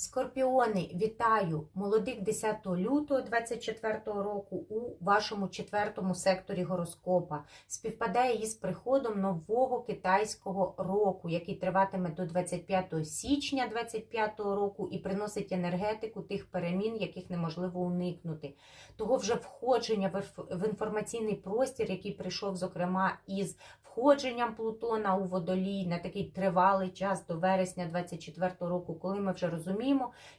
Скорпіони, вітаю! Молодик 10 лютого 24 року у вашому четвертому секторі гороскопа. Співпадає із приходом нового китайського року, який триватиме до 25 січня 25 року і приносить енергетику тих перемін, яких неможливо уникнути. Того вже входження в інформаційний простір, який прийшов, зокрема, із входженням Плутона у водолій на такий тривалий час до вересня 24 року, коли ми вже розуміємо,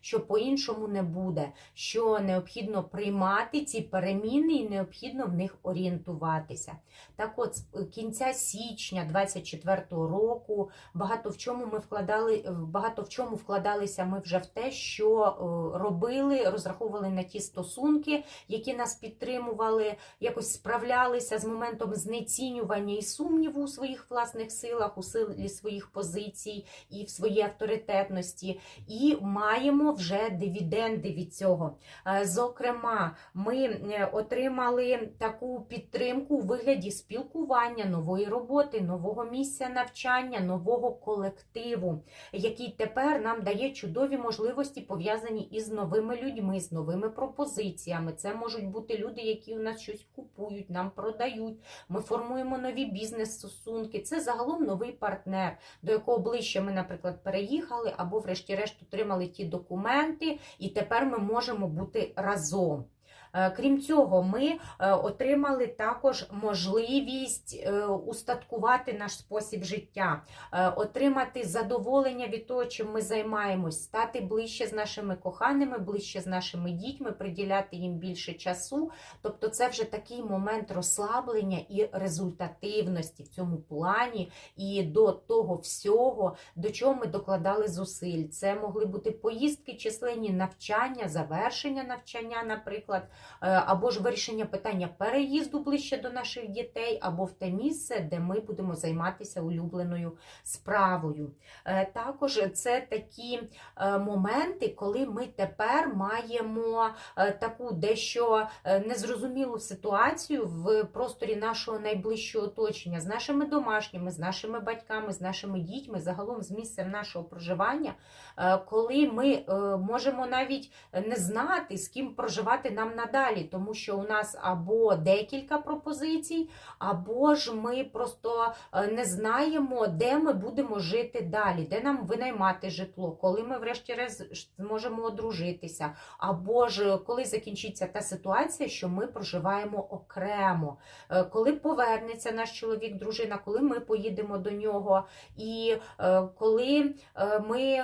що по-іншому не буде, що необхідно приймати ці переміни і необхідно в них орієнтуватися. Так от, з кінця січня 24 року багато в чому ми вкладали, багато в чому вкладалися ми вже в те, що е, робили, розраховували на ті стосунки, які нас підтримували, якось справлялися з моментом знецінювання і сумніву у своїх власних силах, у силі своїх позицій і в своїй авторитетності, і маємо вже дивіденди від цього. Е, Зокрема, ми е, отримали таку підтримку у вигляді спілкування, нової роботи, нового місця навчання, нового колективу, який тепер нам дає чудові можливості пов'язані із новими людьми, з новими пропозиціями. Це можуть бути люди, які у нас щось купують, нам продають. Ми формуємо нові бізнес-стосунки. Це загалом новий партнер, до якого ближче ми, наприклад, переїхали або, врешті-решт, отримали ті документи, і тепер ми можемо бути разом. Е, Крім цього, ми е, отримали також можливість е, устаткувати наш спосіб життя, отримати задоволення від того, чим ми займаємось, стати ближче з нашими коханими, ближче з нашими дітьми, приділяти їм більше часу. Тобто, це вже такий момент розслаблення і результативності в цьому плані, і до того всього, до чого ми докладали зусиль. Це могли бути поїздки, численні навчання, завершення навчання, наприклад, або ж вирішення питання переїзду ближче до наших дітей, або в те місце, де ми будемо займатися улюбленою справою. Е, Також це такі е, моменти, коли ми тепер маємо е, таку дещо е, незрозумілу ситуацію в просторі нашого найближчого оточення з нашими домашніми, з нашими батьками, з нашими дітьми, загалом з місцем нашого проживання, е, коли ми е, можемо навіть не знати, з ким проживати нам надалі, тому що у нас або декілька пропозицій, або ж ми просто е, не знаємо, де ми будемо жити далі, де нам винаймати житло, коли ми, врешті-решт, зможемо одружитися, або ж коли закінчиться та ситуація, що ми проживаємо окремо, Е, коли повернеться наш чоловік, дружина, коли ми поїдемо до нього, і е, коли ми,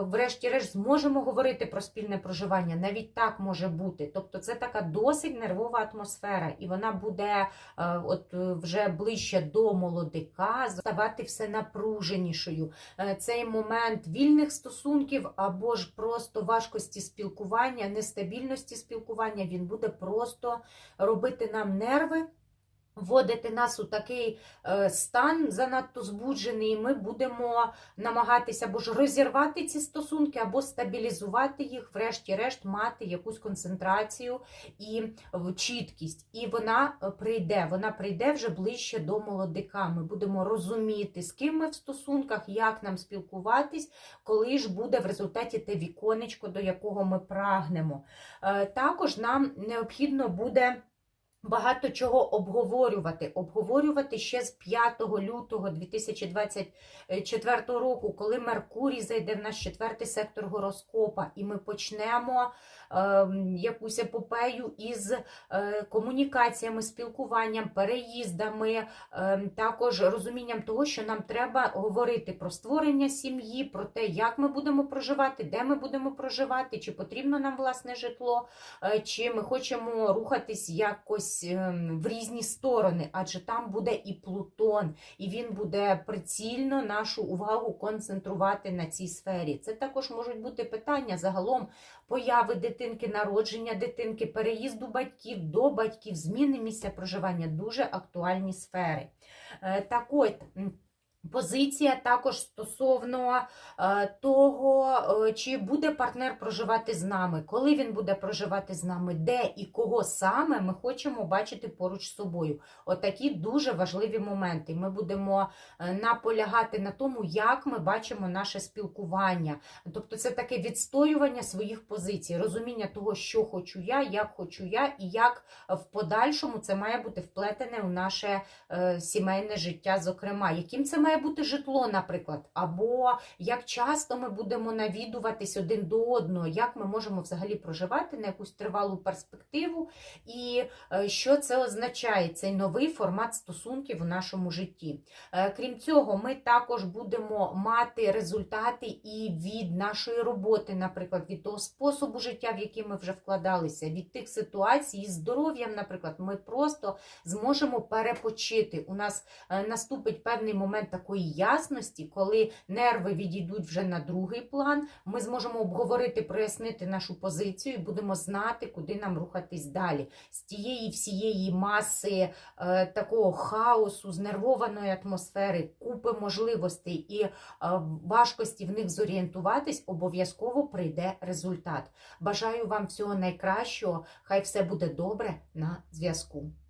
врешті-решт, зможемо говорити про спільне проживання, навіть так може бути. Тобто, це така досить нервова атмосфера, і вона буде е, от е, вже ближче до молодика, ставати все напруженішою. Е, Цей момент вільних стосунків або ж просто важкості спілкування, нестабільності спілкування, він буде просто робити нам нерви. Вводити нас у такий е, стан занадто збуджений, ми будемо намагатися або ж розірвати ці стосунки, або стабілізувати їх, врешті-решт, мати якусь концентрацію і в чіткість. І вона е, прийде. Вона прийде вже ближче до молодика. Ми будемо розуміти, з ким ми в стосунках, як нам спілкуватись, коли ж буде в результаті те віконечко, до якого ми прагнемо. Е, Також нам необхідно буде. Багато чого обговорювати. Обговорювати ще з 5 лютого 2024 року, коли Меркурій зайде в наш четвертий сектор гороскопа, і ми почнемо е, якусь епопею із е, комунікаціями, спілкуванням, переїздами, е, також розумінням того, що нам треба говорити про створення сім'ї, про те, як ми будемо проживати, де ми будемо проживати, чи потрібно нам власне житло, е, чи ми хочемо рухатись якось ем, в різні сторони, адже там буде і Плутон, і він буде прицільно нашу увагу концентрувати на цій сфері. Це також можуть бути питання загалом появи дитинки, народження дитинки, переїзду батьків до батьків, зміни місця проживання дуже актуальні сфери. Е, Так от. Позиція також стосовно е, того, е, чи буде партнер проживати з нами, коли він буде проживати з нами, де і кого саме ми хочемо бачити поруч з собою. Отакі дуже важливі моменти. Ми будемо е, наполягати на тому, як ми бачимо наше спілкування. Тобто, це таке відстоювання своїх позицій, розуміння того, що хочу я, як хочу я, і як в подальшому це має бути вплетене у наше сімейне життя, зокрема, яким це має бути житло, наприклад, або як часто ми будемо навідуватись один до одного, як ми можемо взагалі проживати на якусь тривалу перспективу, і е, що це означає, цей новий формат стосунків у нашому житті. Е, Крім цього, ми також будемо мати результати і від нашої роботи, наприклад, від того способу життя, в який ми вже вкладалися, від тих ситуацій з здоров'ям, наприклад, ми просто зможемо перепочити. У нас е, наступить певний момент такої ясності, коли нерви відійдуть вже на другий план. Ми зможемо обговорити, прояснити нашу позицію і будемо знати, куди нам рухатись далі. З тієї всієї маси е, такого хаосу, знервованої атмосфери, купи можливостей і е, важкості в них зорієнтуватись, обов'язково прийде результат. Бажаю вам всього найкращого. Хай все буде добре на зв'язку.